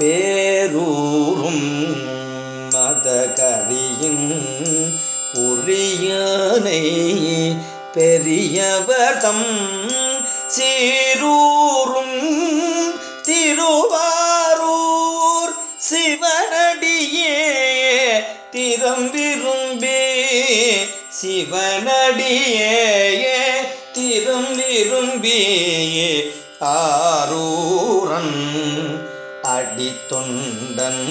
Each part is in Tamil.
பேரூரும் மதகரியின் உரியனை பெரியவர்தம் சீரூரும் திருவாரூர் சிவனடியே திறம் விரும்பி சிவனடியே திறம் விரும்பி ஆரூரன் அடித்தொண்டன்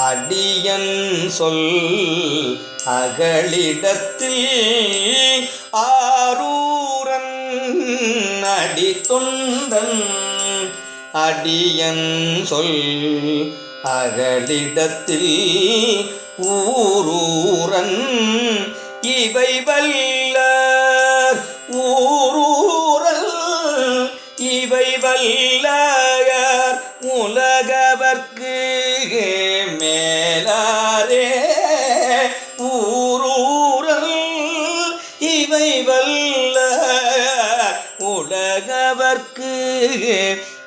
அடியன் சொல் அகலிடத்தில் ஆரூரன் அடித்தொண்டன் அடியன் சொல் அகலிடத்தில் ஊரூரன் இவை வல்ல ஊரூரல் இவை வல்லார் உலகவர்க்கு மேலாரே ஊரூரல் இவை வல்ல உலகவர்க்கு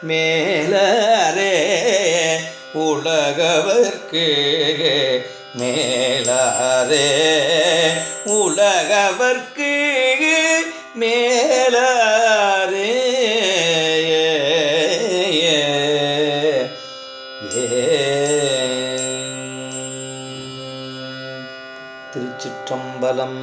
மேலரே உலகவர்க்கு மேலாரே உலகவர்க்கு மே திருச்சிற்றம்பலம்.